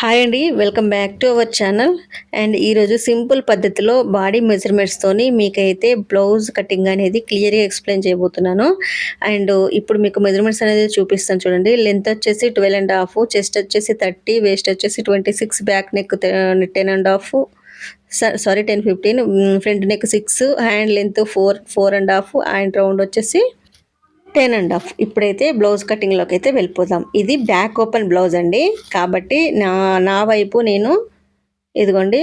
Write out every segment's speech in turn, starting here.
Hi అండి welcome back to our channel and ఈరోజు simple పద్ధతిలో బాడీ మెజర్మెంట్స్తోని మీకైతే బ్లౌజ్ కటింగ్ అనేది క్లియర్గా ఎక్స్ప్లెయిన్ చేయబోతున్నాను. అండ్ ఇప్పుడు మీకు మెజర్మెంట్స్ అనేది చూపిస్తాను చూడండి. లెంత్ వచ్చేసి ట్వెల్వ్ అండ్ హాఫ్ చెస్ట్ వచ్చేసి థర్టీ వేస్ట్ వచ్చేసి twenty six back neck ten and half sorry ten fifteen front neck six hand length four four and half and round వచ్చేసి టెన్ అండ్ హాఫ్. ఇప్పుడైతే blouse కటింగ్లోకి అయితే వెళ్ళిపోదాం. ఇది back open blouse అండి. కాబట్టి నా నా వైపు నేను ఇదిగోండి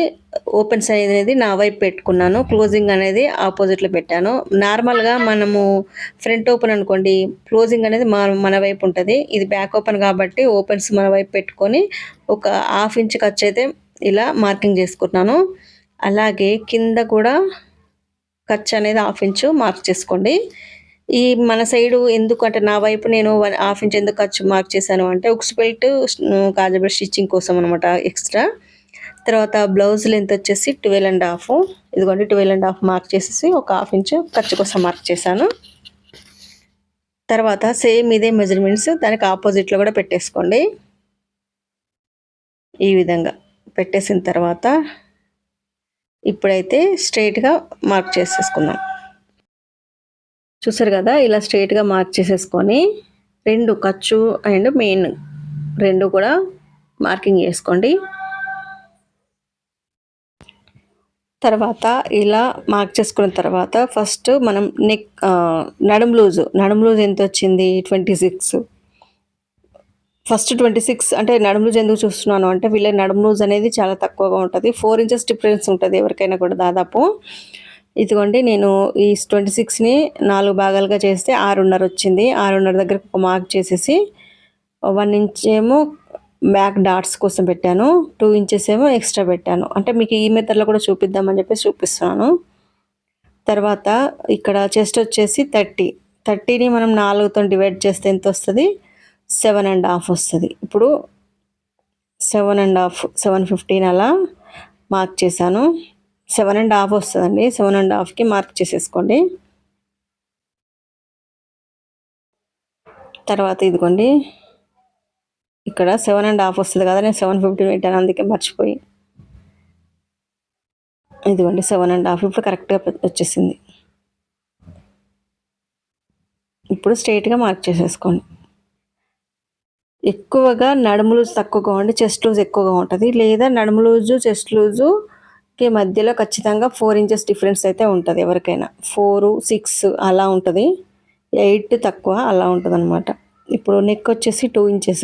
ఓపెన్ సైజ్ అనేది నా వైపు పెట్టుకున్నాను. క్లోజింగ్ అనేది ఆపోజిట్లో పెట్టాను. నార్మల్గా మనము ఫ్రంట్ ఓపెన్ అనుకోండి క్లోజింగ్ అనేది మన మన వైపు ఉంటుంది. ఇది బ్యాక్ ఓపెన్ కాబట్టి ఓపెన్స్ మన వైపు పెట్టుకొని ఒక హాఫ్ ఇంచ్ ఖర్చు అయితే ఇలా మార్కింగ్ చేసుకుంటున్నాను. అలాగే కింద కూడా ఖర్చు అనేది హాఫ్ ఇంచు మార్క్ చేసుకోండి. ఈ మన సైడు ఎందుకు అంటే నా వైపు నేను వన్ హాఫ్ ఇంచ్ ఎందుకు ఖర్చు మార్క్ చేశాను అంటే ఉక్స్ బెల్ట్ కాజబెల్ట్ స్టిచ్చింగ్ కోసం అనమాట ఎక్స్ట్రా. తర్వాత బ్లౌజ్ లెంత్ వచ్చేసి ట్వెల్వ్ అండ్ హాఫ్. ఇదిగోండి ట్వెల్వ్ అండ్ హాఫ్ మార్క్ చేసేసి ఒక హాఫ్ ఇంచ్ ఖర్చు కోసం మార్క్ చేశాను. తర్వాత సేమ్ ఇదే మెజర్మెంట్స్ దానికి ఆపోజిట్లో కూడా పెట్టేసుకోండి. ఈ విధంగా పెట్టేసిన తర్వాత ఇప్పుడైతే స్ట్రైట్గా మార్క్ చేసేసుకుందాం. చూసారు కదా ఇలా స్ట్రైట్గా మార్క్ చేసేసుకొని రెండు ఖర్చు అండ్ మెయిన్ రెండు కూడా మార్కింగ్ చేసుకోండి. తర్వాత ఇలా మార్క్ చేసుకున్న తర్వాత ఫస్ట్ మనం నెక్ నడుము లూజు నడుము లూజ్ ఎంత వచ్చింది? Twenty six first twenty six అంటే నడుం లూజ్ ఎందుకు చూస్తున్నాను అంటే వీళ్ళ నడుము లూజ్ అనేది చాలా తక్కువగా ఉంటుంది. ఫోర్ ఇంచెస్ డిఫరెన్స్ ఉంటుంది ఎవరికైనా కూడా దాదాపు. ఇదిగోండి నేను ఈ ట్వంటీ సిక్స్ని నాలుగు భాగాలుగా చేస్తే ఆరున్నర వచ్చింది. ఆరున్నర దగ్గర ఒక మార్క్ చేసేసి వన్ ఇంచ్ ఏమో బ్యాక్ డాట్స్ కోసం పెట్టాను. టూ ఇంచెస్ ఏమో ఎక్స్ట్రా పెట్టాను. అంటే మీకు ఈ మెథడ్లో కూడా చూపిద్దామని చెప్పేసి చూపిస్తున్నాను. తర్వాత ఇక్కడ చెస్ట్ వచ్చేసి థర్టీ. థర్టీని మనం నాలుగుతో డివైడ్ చేస్తే ఎంత వస్తుంది? సెవెన్ అండ్ హాఫ్ వస్తుంది. ఇప్పుడు seven and half seven fifteen అలా మార్క్ చేశాను. సెవెన్ అండ్ హాఫ్ వస్తుందండి. సెవెన్ అండ్ హాఫ్కి మార్క్ చేసేసుకోండి. తర్వాత ఇదిగోండి. ఇక్కడ సెవెన్ అండ్ హాఫ్ వస్తుంది కదా నేను సెవెన్ ఫిఫ్టీ పెట్టాను అందుకే మర్చిపోయి. ఇదిగోండి సెవెన్ అండ్ హాఫ్ ఇప్పుడు కరెక్ట్గా వచ్చేసింది. ఇప్పుడు స్ట్రైట్గా మార్క్ చేసేసుకోండి. ఎక్కువగా నడుము లూజ్ తక్కువగా ఉండి చెస్ట్ లూజ్ ఎక్కువగా ఉంటుంది. లేదా నడుము లూజు చెస్ట్ లూజు కి మధ్యలో ఖచ్చితంగా ఫోర్ ఇంచెస్ డిఫరెన్స్ అయితే ఉంటుంది ఎవరికైనా. ఫోరు సిక్స్ అలా ఉంటుంది. ఎయిట్ తక్కువ అలా ఉంటుంది అనమాట ఇప్పుడు నెక్ వచ్చేసి టూ ఇంచెస్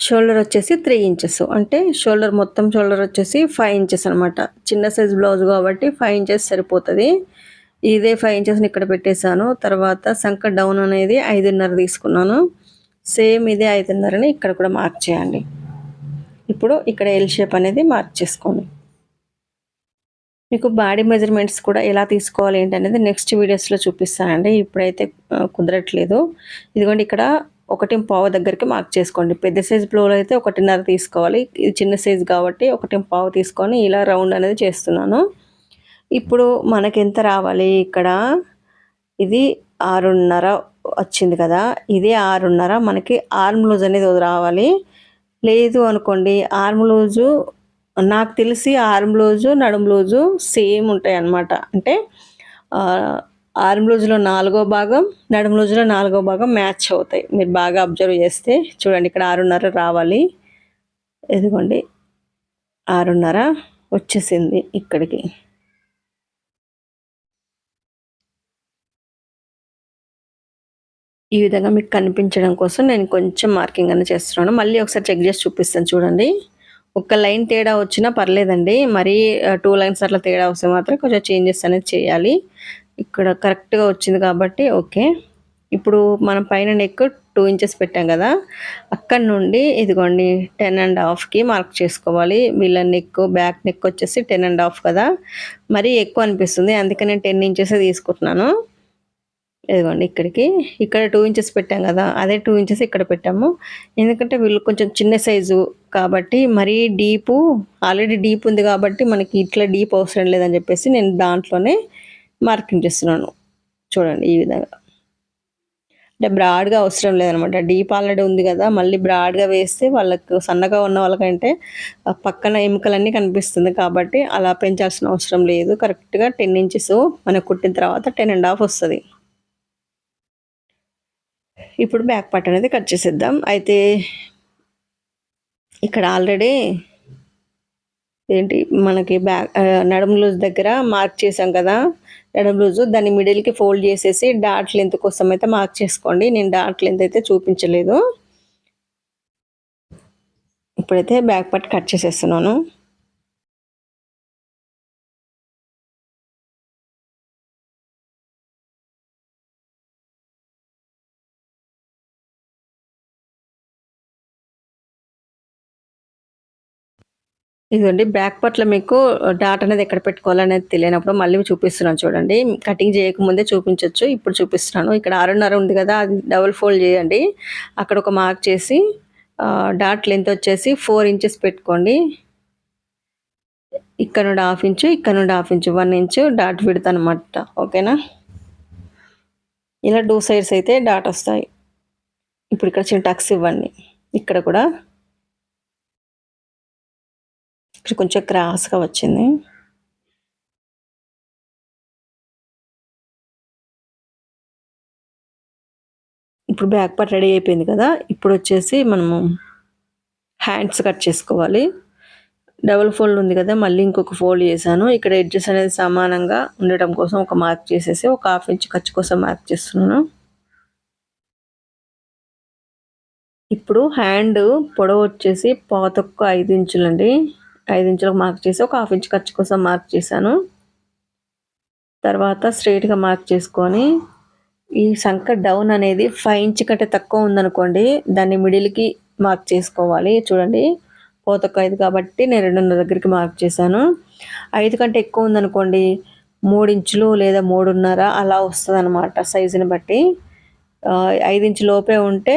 షోల్డర్ వచ్చేసి త్రీ ఇంచెస్ అంటే షోల్డర్ మొత్తం షోల్డర్ వచ్చేసి ఫైవ్ ఇంచెస్ అనమాట చిన్న సైజ్ బ్లౌజ్ కాబట్టి ఫైవ్ ఇంచెస్ సరిపోతుంది. ఇదే ఫైవ్ ఇంచెస్ని ఇక్కడ పెట్టేశాను. తర్వాత సంక డౌన్ అనేది ఐదున్నర తీసుకున్నాను. సేమ్ ఇదే ఐదున్నరని ఇక్కడ కూడా మార్క్ చేయండి. ఇప్పుడు ఇక్కడ ఎల్ షేప్ అనేది మార్క్ చేసుకోండి. మీకు బాడీ మెజర్మెంట్స్ కూడా ఎలా తీసుకోవాలి ఏంటనేది నెక్స్ట్ వీడియోస్లో చూపిస్తానండి. ఇప్పుడైతే కుదరట్లేదు. ఇదిగోండి ఇక్కడ ఒకటి పావు దగ్గరికి మార్క్ చేసుకోండి. పెద్ద సైజ్ బ్లౌలో అయితే ఒకటిన్నర తీసుకోవాలి. ఇది చిన్న సైజ్ కాబట్టి ఒకటి పావు తీసుకొని ఇలా రౌండ్ అనేది చేస్తున్నాను. ఇప్పుడు మనకి ఎంత రావాలి? ఇక్కడ ఇది ఆరున్నర వచ్చింది కదా. ఇదే ఆరున్నర. మనకి ఆర్మ్ లూజ్ అనేది రావాలి. లేదు అనుకోండి ఆర్మ్ లూజు నాకు తెలిసి ఆర్మ్ బ్లౌజు నడుం బ్లౌజు సేమ్ ఉంటాయి అన్నమాట. అంటే ఆర్మ్ బ్లౌజ్లో నాలుగో భాగం నడుం బ్లౌజ్లో నాలుగో భాగం మ్యాచ్ అవుతాయి. మీరు బాగా అబ్జర్వ్ చేస్తే చూడండి ఇక్కడ ఆరున్నర రావాలి. ఎదుగోండి ఆరున్నర వచ్చేసింది ఇక్కడికి. ఈ విధంగా మీకు కనిపించడం కోసం నేను కొంచెం మార్కింగ్ అనేది చేస్తున్నాను. మళ్ళీ ఒకసారి చెక్ చేసి చూపిస్తాను చూడండి. ఒక్క లైన్ తేడా వచ్చినా పర్లేదండి. మరీ టూ లైన్స్ అట్లా తేడా వస్తే మాత్రం కొంచెం చేంజెస్ అనేది చేయాలి. ఇక్కడ కరెక్ట్గా వచ్చింది కాబట్టి ఓకే. ఇప్పుడు మనం పైన నెక్ టూ ఇంచెస్ పెట్టాం కదా. అక్కడ నుండి ఇదిగోండి టెన్ అండ్ హాఫ్కి మార్క్ చేసుకోవాలి. వీళ్ళ నెక్ బ్యాక్ నెక్ వచ్చేసి టెన్ అండ్ హాఫ్ కదా. మరీ ఎక్కువ అనిపిస్తుంది. అందుకని నేను టెన్ ఇంచెస్ తీసుకుంటున్నాను. ఇదిగోండి ఇక్కడికి. ఇక్కడ టూ ఇంచెస్ పెట్టాం కదా అదే టూ ఇంచెస్ ఇక్కడ పెట్టాము. ఎందుకంటే వీళ్ళు కొంచెం చిన్న సైజు కాబట్టి మరీ డీపు ఆల్రెడీ డీప్ ఉంది కాబట్టి మనకి ఇట్లా డీప్ అవసరం లేదని చెప్పేసి నేను దాంట్లోనే మార్కింగ్ చేస్తున్నాను. చూడండి ఈ విధంగా. అంటే బ్రాడ్గా అవసరం లేదనమాట. డీప్ ఆల్రెడీ ఉంది కదా మళ్ళీ బ్రాడ్గా వేస్తే వాళ్ళకు సన్నగా ఉన్న వాళ్ళకంటే పక్కన ఎముకలన్నీ కనిపిస్తుంది కాబట్టి అలా పెంచాల్సిన అవసరం లేదు. కరెక్ట్గా టెన్ ఇంచెస్ మనకు కుట్టిన తర్వాత టెన్ అండ్ హాఫ్ వస్తుంది. ఇప్పుడు బ్యాక్ పార్ట్ అనేది కట్ చేసేద్దాం. అయితే ఇక్కడ ఆల్రెడీ ఏంటి మనకి బ్యాక్ నడుము లూజ్ దగ్గర మార్క్ చేసాం కదా. నడుము లూజు దాన్ని మిడిల్కి ఫోల్డ్ చేసేసి డాట్ లెంత్ కోసం అయితే మార్క్ చేసుకోండి. నేను డాట్ లెంత్ అయితే చూపించలేదు. ఇప్పుడైతే బ్యాక్ పార్ట్ కట్ చేసేస్తున్నాను. ఇదిగోండి బ్యాక్ పట్ల మీకు డాట్ అనేది ఎక్కడ పెట్టుకోవాలనేది తెలియనప్పుడు మళ్ళీ చూపిస్తున్నాను చూడండి. కటింగ్ చేయకముందే చూపించవచ్చు ఇప్పుడు చూపిస్తున్నాను. ఇక్కడ ఆరున్నర ఉంది కదా అది డబుల్ ఫోల్డ్ చేయండి. అక్కడ ఒక మార్క్ చేసి డాట్ లెంత్ వచ్చేసి ఫోర్ ఇంచెస్ పెట్టుకోండి. ఇక్కడ నుండి హాఫ్ ఇంచు ఇక్కడ నుండి half inch one inch dot అనమాట ఓకేనా ఇలా టూ సైడ్స్ అయితే డాట్ వస్తాయి. ఇప్పుడు ఇక్కడ చిన్న టక్స్ ఇవ్వండి. ఇక్కడ కూడా ఇక్కడ కొంచెం క్రాస్గా వచ్చింది ఇప్పుడు బ్యాక్ పార్ట్ రెడీ అయిపోయింది కదా. ఇప్పుడు వచ్చేసి మనము హ్యాండ్స్ కట్ చేసుకోవాలి. డబుల్ ఫోల్డ్ ఉంది కదా మళ్ళీ ఇంకొక ఫోల్డ్ చేశాను. ఇక్కడ ఎడ్జెస్ అనేది సమానంగా ఉండటం కోసం ఒక మార్క్ చేసేసి ఒక హాఫ్ ఇంచ్ ఖర్చు కోసం మార్క్ చేస్తున్నాను. ఇప్పుడు హ్యాండ్ పొడవు వచ్చేసి పాతొక్క ఐదు ఇంచులండి. ఐదు ఇంచులకు మార్క్ చేసి ఒక హాఫ్ ఇంచ్ ఖర్చు కోసం మార్క్ చేశాను. తర్వాత స్ట్రైట్గా మార్క్ చేసుకొని ఈ సంఖ డౌన్ అనేది ఫైవ్ ఇంచ్ కంటే తక్కువ ఉందనుకోండి దాన్ని మిడిల్కి మార్క్ చేసుకోవాలి. చూడండి పోతొక్క ఐదు కాబట్టి నేను రెండున్నర దగ్గరికి మార్క్ చేశాను. ఐదు కంటే ఎక్కువ ఉందనుకోండి మూడు ఇంచులు లేదా మూడున్నర అలా వస్తుంది అనమాట సైజుని బట్టి. ఐదు ఇంచు లోపే ఉంటే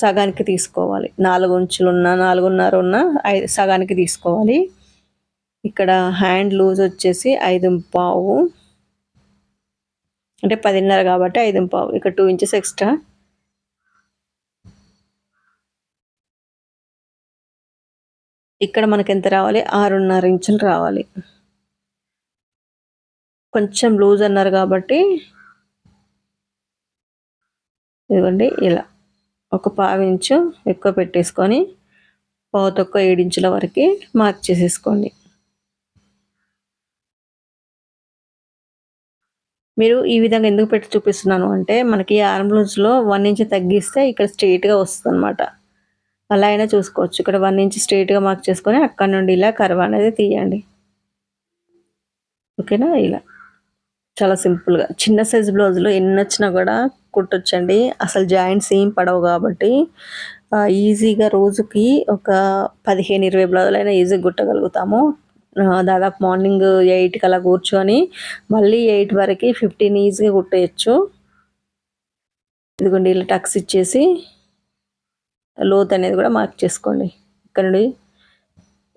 సగానికి తీసుకోవాలి. నాలుగు ఉంచులున్న నాలుగున్నర ఉన్న ఐదు సగానికి తీసుకోవాలి. ఇక్కడ హ్యాండ్ లూజ్ వచ్చేసి ఐదు పావు. అంటే పదిన్నర కాబట్టి ఐదు పావు. ఇక్కడ టూ ఇంచెస్ ఎక్స్ట్రా. ఇక్కడ మనకి ఎంత రావాలి? ఆరున్నర ఇంచులు రావాలి. కొంచెం లూజ్ అన్నారు కాబట్టి ఇదిగోండి ఇలా. ఒక పావించు ఎక్కువ పెట్టేసుకొని పావుతొక్క ఏడించుల వరకు మార్క్ చేసేసుకోండి. మీరు ఈ విధంగా ఎందుకు పెట్టి చూపిస్తున్నాను అంటే మనకి ఆర్మ్ లూజ్లో వన్ ఇంచ్ తగ్గిస్తే ఇక్కడ స్ట్రైట్గా వస్తుంది అనమాట అలా అయినా చూసుకోవచ్చు. ఇక్కడ వన్ ఇంచ్ స్ట్రైట్గా మార్క్ చేసుకొని అక్కడ నుండి ఇలా కర్వ్ అనేది తీయండి. ఓకేనా? ఇలా. చాలా సింపుల్గా చిన్న సైజ్ బ్లౌజ్లో ఎన్ని వచ్చినా కూడా కుట్టొచ్చండి. అసలు జాయింట్స్ ఏం పడవు కాబట్టి ఈజీగా రోజుకి ఒక పదిహేను ఇరవై బ్లౌజులైనా ఈజీగా కుట్టగలుగుతాము. దాదాపు మార్నింగ్ ఎయిట్కి అలా కూర్చొని మళ్ళీ ఎయిట్ వరకు ఫిఫ్టీన్ ఈజీగా కుట్టేయచ్చు. ఇదిగోండి ఇలా టక్స్ ఇచ్చేసి లోత్ అనేది కూడా మార్క్ చేసుకోండి. ఇక్కడ నుండి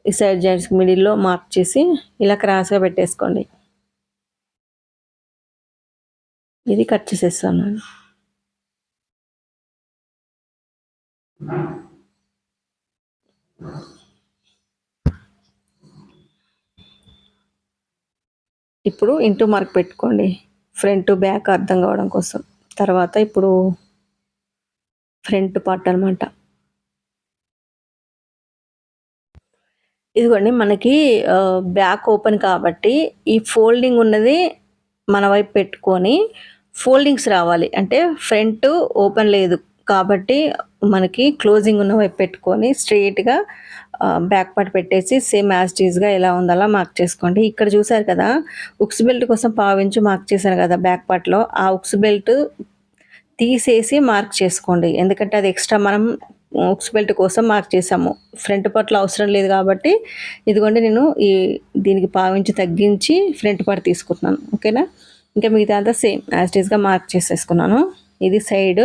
ఈ సైడ్ జాయింట్స్ మిడిల్లో మార్క్ చేసి ఇలా క్రాస్గా పెట్టేసుకోండి. ఇది కట్ చేసేస్తాను. ఇప్పుడు ఇంటూ మార్క్ పెట్టుకోండి. ఫ్రంట్ బ్యాక్ అర్థం కావడం కోసం. తర్వాత ఇప్పుడు ఫ్రంట్ పార్ట్ అనమాట ఇదిగోండి మనకి బ్యాక్ ఓపెన్ కాబట్టి ఈ ఫోల్డింగ్ ఉన్నది మన వైపు పెట్టుకొని ఫోల్డింగ్స్ రావాలి. అంటే ఫ్రంట్ ఓపెన్ లేదు కాబట్టి మనకి క్లోజింగ్ ఉన్న వైపు పెట్టుకొని స్ట్రెయిట్గా బ్యాక్ పార్ట్ పెట్టేసి సేమ్ యాజ్టీజ్గా ఎలా ఉందో అలా మార్క్ చేసుకోండి. ఇక్కడ చూసారు కదా ఉక్స్ బెల్ట్ కోసం పావించి మార్క్ చేశాను కదా బ్యాక్ పార్ట్లో ఆ ఉక్స్ బెల్ట్ తీసేసి మార్క్ చేసుకోండి. ఎందుకంటే అది ఎక్స్ట్రా మనం ఉక్స్ బెల్ట్ కోసం మార్క్ చేసాము ఫ్రంట్ పార్ట్లో అవసరం లేదు కాబట్టి ఇదిగోండి నేను ఈ దీనికి పావించి తగ్గించి ఫ్రంట్ పార్ట్ తీసుకుంటున్నాను. ఓకేనా? ఇంకా మిగతా అంతా సేమ్ యాస్టీస్గా మార్క్ చేసేసుకున్నాను. ఇది సైడ్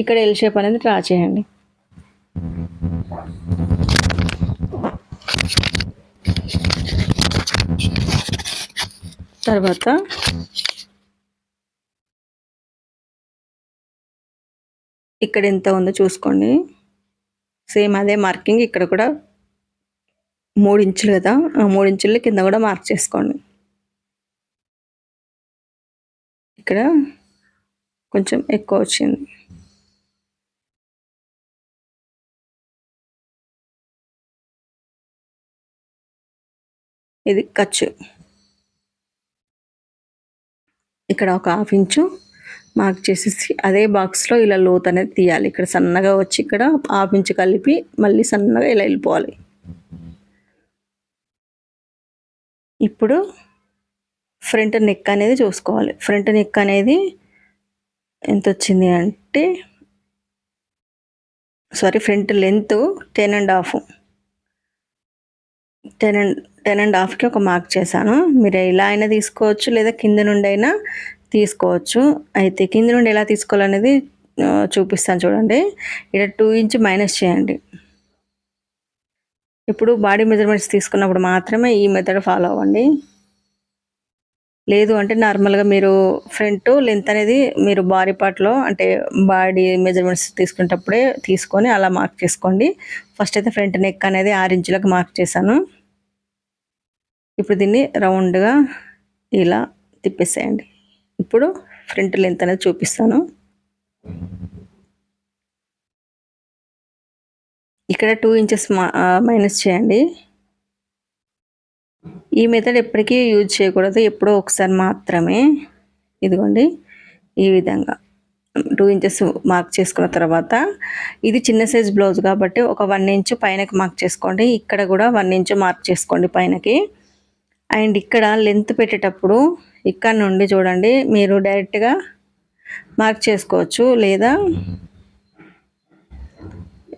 ఇక్కడ ఎల్ షేప్ అనేది డ్రా చేయండి. తర్వాత ఇక్కడ ఎంత ఉందో చూసుకోండి. సేమ్ అదే మార్కింగ్ ఇక్కడ కూడా మూడు ఇంచులు కదా. ఆ మూడు ఇంచులు కింద కూడా మార్క్ చేసుకోండి. ఇక్కడ కొంచెం ఎక్కువ వచ్చింది. ఇది ఖర్చు ఇక్కడ ఒక హాఫ్ ఇంచు మార్క్ చేసేసి అదే బాక్స్లో ఇలా లోత్ అనేది తీయాలి. ఇక్కడ సన్నగా వచ్చి ఇక్కడ హాఫ్ ఇంచు కలిపి మళ్ళీ సన్నగా ఇలా వెళ్ళిపోవాలి. ఇప్పుడు ఫ్రంట్ నెక్ అనేది చూసుకోవాలి. ఫ్రంట్ నెక్ అనేది ఎంత వచ్చింది అంటే sorry front length ten and half. Ten and ten and హాఫ్కి ఒక మార్క్ చేశాను. మీరు ఇలా అయినా తీసుకోవచ్చు లేదా కింద నుండి అయినా తీసుకోవచ్చు. అయితే కింద నుండి ఎలా తీసుకోవాలనేది చూపిస్తాను చూడండి. ఇక్కడ టూ ఇంచ్ మైనస్ చేయండి. ఇప్పుడు బాడీ మెజర్మెంట్స్ తీసుకున్నప్పుడు మాత్రమే ఈ మెథడ్ ఫాలో అవ్వండి. లేదు అంటే నార్మల్గా మీరు ఫ్రంట్ లెంత్ అనేది మీరు బాడీ పార్ట్లో అంటే బాడీ మెజర్మెంట్స్ తీసుకునేటప్పుడే తీసుకొని అలా మార్క్ చేసుకోండి. ఫస్ట్ అయితే ఫ్రంట్ నెక్ అనేది ఆరు ఇంచులకు మార్క్ చేశాను. ఇప్పుడు దీన్ని రౌండ్గా ఇలా తిప్పేసేయండి. ఇప్పుడు ఫ్రంట్ లెంత్ అనేది చూపిస్తాను. ఇక్కడ టూ ఇంచెస్ మైనస్ చేయండి. ఈ మెథడ్ ఎప్పటికీ యూజ్ చేయకూడదు ఎప్పుడో ఒకసారి మాత్రమే. ఇదిగోండి ఈ విధంగా. టూ ఇంచెస్ మార్క్ చేసుకున్న తర్వాత ఇది చిన్న సైజ్ బ్లౌజ్ కాబట్టి ఒక వన్ ఇంచ్ పైనకి మార్క్ చేసుకోండి. ఇక్కడ కూడా వన్ ఇంచ్ మార్క్ చేసుకోండి పైనకి. అండ్ ఇక్కడ లెంత్ పెట్టేటప్పుడు ఇక్కడ నుండి చూడండి మీరు డైరెక్ట్గా మార్క్ చేసుకోవచ్చు. లేదా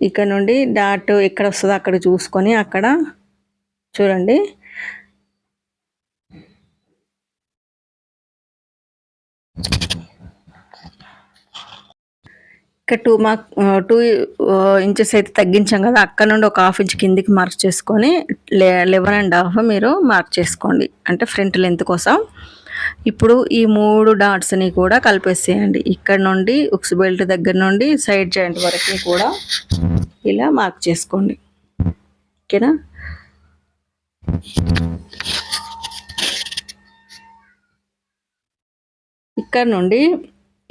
ఇక్కడ నుండి డాట్ ఎక్కడ వస్తుందో అక్కడ చూసుకొని అక్కడ చూడండి. ఇక్కడ టూ మార్క్ టూ ఇంచెస్ అయితే తగ్గించాం కదా అక్కడ నుండి ఒక హాఫ్ ఇంచ్ కిందికి మార్క్ చేసుకొని లెవెన్ అండ్ హాఫ్ మీరు మార్క్ చేసుకోండి. అంటే ఫ్రంట్ లెంత్ కోసం. ఇప్పుడు ఈ మూడు డాట్స్ని కూడా కలిపేసేయండి. ఇక్కడ నుండి ఉక్స్ బెల్ట్ దగ్గర నుండి సైడ్ జాయింట్ వరకు కూడా ఇలా మార్క్ చేసుకోండి. ఓకేనా? ఇక్కడ నుండి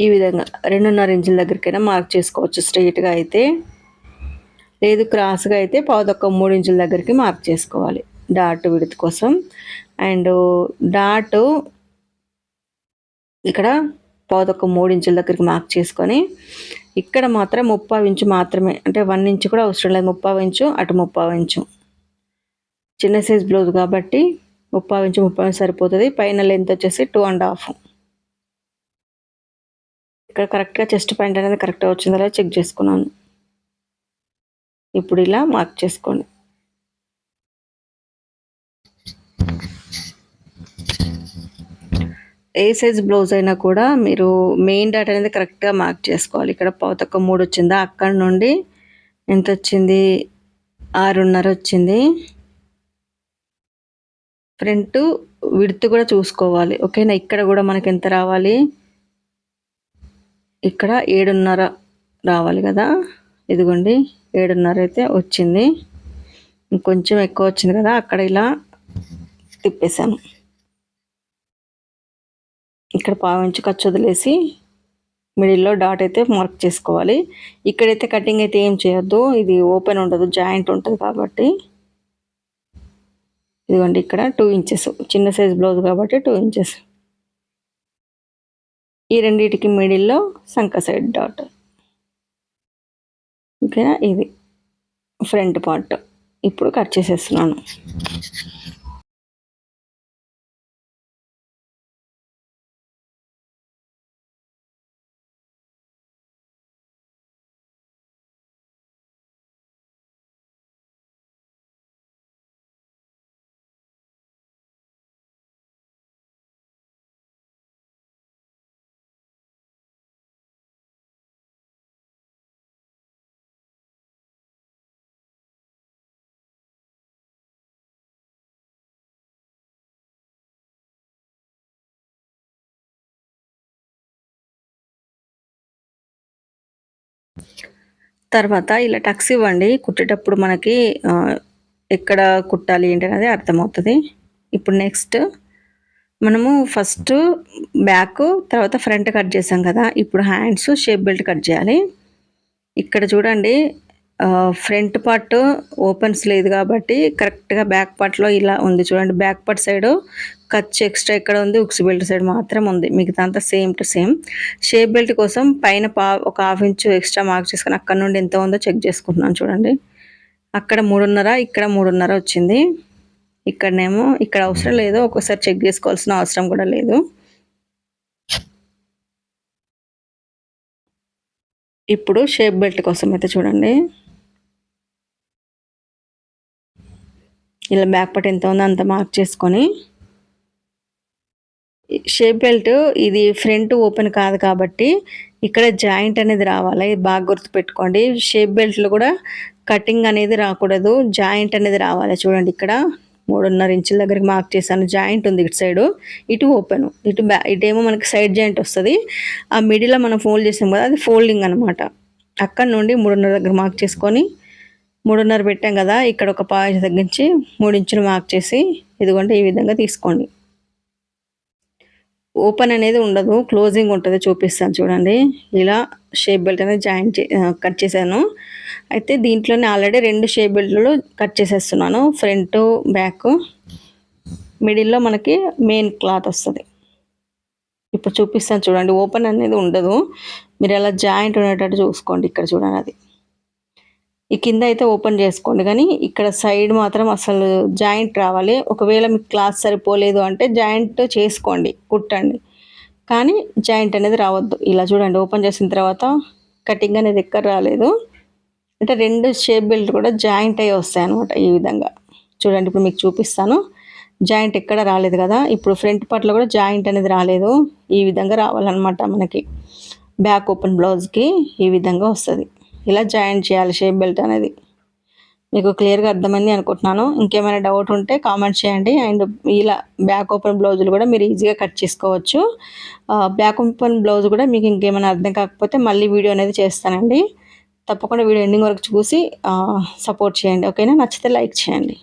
ఈ విధంగా రెండున్నర ఇంచుల దగ్గరికైనా మార్క్ చేసుకోవచ్చు స్ట్రైట్గా అయితే. లేదు క్రాస్గా అయితే పావుదొక్క మూడు ఇంచుల దగ్గరికి మార్క్ చేసుకోవాలి డాట్ విడత కోసం. అండ్ డాట్ ఇక్కడ పావుదొక్క మూడు ఇంచుల దగ్గరికి మార్క్ చేసుకొని ఇక్కడ మాత్రం ముప్పై ఇంచు మాత్రమే అంటే వన్ ఇంచు కూడా అవసరం లేదు. ముప్పై ఇంచు అటు ముప్పై ఇంచు. చిన్న సైజ్ బ్లౌజ్ కాబట్టి ముప్పై ఇంచు ముప్పై సరిపోతుంది. పైన లెంత్ వచ్చేసి టూ అండ్ హాఫ్. ఇక్కడ కరెక్ట్గా చెస్ట్ పాయింట్ అనేది కరెక్ట్గా వచ్చిందో. లేదో చెక్ చేసుకున్నాను. ఇప్పుడు ఇలా మార్క్ చేసుకోండి. ఏ సైజ్ బ్లౌజ్ అయినా కూడా మీరు మెయిన్ డాట్ అనేది కరెక్ట్గా మార్క్ చేసుకోవాలి. ఇక్కడ పావుతక్క మూడు వచ్చిందా? అక్కడ నుండి ఎంత వచ్చింది? ఆరున్నర వచ్చింది. ఫ్రంట్ విడుతు కూడా చూసుకోవాలి. ఓకేనా ఇక్కడ కూడా మనకి ఎంత రావాలి? ఇక్కడ ఏడున్నర రావాలి కదా. ఇదిగోండి ఏడున్నర అయితే వచ్చింది. ఇంకొంచెం ఎక్కువ వచ్చింది కదా అక్కడ ఇలా తిప్పేశాను. ఇక్కడ పావించి ఖర్చు వదిలేసి మిడిల్లో డాట్ అయితే మార్క్ చేసుకోవాలి. ఇక్కడైతే కటింగ్ అయితే ఏం చేయొద్దు. ఇది ఓపెన్ ఉండదు జాయింట్ ఉంటుంది కాబట్టి. ఇదిగోండి ఇక్కడ టూ ఇంచెస్ చిన్న సైజ్ బ్లౌజ్ కాబట్టి టూ ఇంచెస్. ఈ రెండింటికి మిడిల్లో సంక సైడ్ డాట్ ఓకేనా ఇది ఫ్రంట్ పార్ట్ ఇప్పుడు కట్ చేసేస్తున్నాను. తర్వాత ఇలా టక్స్ ఇవ్వండి. కుట్టేటప్పుడు మనకి ఎక్కడ కుట్టాలి ఏంటనేది అర్థమవుతుంది. ఇప్పుడు నెక్స్ట్ మనము ఫస్ట్ బ్యాక్ తర్వాత ఫ్రంట్ కట్ చేసాం కదా. ఇప్పుడు హ్యాండ్స్ షేప్ బెల్ట్ కట్ చేయాలి. ఇక్కడ చూడండి ఫ్రంట్ పార్ట్ ఓపెన్స్ లేదు కాబట్టి కరెక్ట్గా బ్యాక్ పార్ట్లో ఇలా ఉంది. చూడండి బ్యాక్ పార్ట్ సైడ్ ఖర్చు ఎక్స్ట్రా ఇక్కడ ఉంది? ఉక్స్ బెల్ట్ సైడ్ మాత్రం ఉంది. మిగతా అంతా same to same. Shape belt కోసం పైన పా ఒక హాఫ్ ఇంచు ఎక్స్ట్రా మార్క్ చేసుకుని అక్కడ నుండి ఎంత ఉందో చెక్ చేసుకుంటున్నాను చూడండి. అక్కడ మూడున్నర ఇక్కడ మూడున్నర వచ్చింది. ఇక్కడనేమో ఇక్కడ అవసరం లేదు. ఒక్కోసారి చెక్ చేసుకోవాల్సిన అవసరం కూడా లేదు. ఇప్పుడు షేప్ బెల్ట్ కోసం అయితే చూడండి. ఇలా బ్యాక్ పట్ ఎంత ఉందో అంత మార్క్ చేసుకొని షేప్ బెల్ట్ ఇది ఫ్రంట్ ఓపెన్ కాదు కాబట్టి ఇక్కడ జాయింట్ అనేది రావాలి. బాగా గుర్తుపెట్టుకోండి షేప్ బెల్ట్లు కూడా కటింగ్ అనేది రాకూడదు. జాయింట్ అనేది రావాలి. చూడండి ఇక్కడ మూడున్నర ఇంచుల దగ్గరికి మార్క్ చేశాను. జాయింట్ ఉంది ఇటు సైడు. ఇటు ఓపెన్. ఇటు బ్యా ఇటేమో మనకి సైడ్ జాయింట్ వస్తుంది. ఆ మిడిల్లో మనం ఫోల్డ్ చేసాం కదా అది ఫోల్డింగ్ అనమాట అక్కడ నుండి మూడున్నర దగ్గర మార్క్ చేసుకొని మూడున్నర పెట్టాం కదా ఇక్కడ ఒక పాయింట్ తగ్గించి మూడు ఇంచులు మార్క్ చేసి ఇదిగోండి ఈ విధంగా తీసుకోండి. ఓపెన్ అనేది ఉండదు క్లోజింగ్ ఉంటుంది చూపిస్తాను చూడండి. ఇలా షేప్ బెల్ట్ అనేది జాయింట్ కట్ చేశాను. అయితే దీంట్లోనే ఆల్రెడీ రెండు షేప్ బెల్ట్లు కట్ చేసేస్తున్నాను ఫ్రంట్ బ్యాక్. మిడిల్లో మనకి మెయిన్ క్లాత్ వస్తుంది. ఇప్పుడు చూపిస్తాను చూడండి ఓపెన్ అనేది ఉండదు. మీరు ఎలా జాయింట్ ఉండేటట్టు చూసుకోండి ఇక్కడ చూడండి అది. ఈ కింద అయితే ఓపెన్ చేసుకోండి. కానీ ఇక్కడ సైడ్ మాత్రం అసలు జాయింట్ రావాలి. ఒకవేళ మీకు క్లాత్ సరిపోలేదు అంటే జాయింట్ చేసుకోండి కుట్టండి. కానీ జాయింట్ అనేది రావద్దు. ఇలా చూడండి ఓపెన్ చేసిన తర్వాత కటింగ్ అనేది ఎక్కడ రాలేదు. అంటే రెండు షేప్ బెల్ట్ కూడా జాయింట్ అయ్యి వస్తాయి అనమాట ఈ విధంగా. చూడండి ఇప్పుడు మీకు చూపిస్తాను. జాయింట్ ఎక్కడ రాలేదు కదా. ఇప్పుడు ఫ్రంట్ పార్ట్లో కూడా జాయింట్ అనేది రాలేదు. ఈ విధంగా రావాలన్నమాట మనకి. బ్యాక్ ఓపెన్ బ్లౌజ్కి ఈ విధంగా వస్తుంది. ఇలా జాయిన్ చేయాలి షేప్ బెల్ట్ అనేది. మీకు క్లియర్గా అర్థమైంది అనుకుంటున్నాను. ఇంకేమైనా డౌట్ ఉంటే కామెంట్ చేయండి. అండ్ ఇలా బ్యాక్ ఓపెన్ బ్లౌజులు కూడా మీరు ఈజీగా కట్ చేసుకోవచ్చు. బ్యాక్ ఓపెన్ బ్లౌజ్ కూడా మీకు ఇంకేమైనా అర్థం కాకపోతే మళ్ళీ వీడియో అనేది చేస్తానండి. తప్పకుండా వీడియో ఎండింగ్ వరకు చూసి సపోర్ట్ చేయండి. ఓకేనా? నచ్చితే లైక్ చేయండి.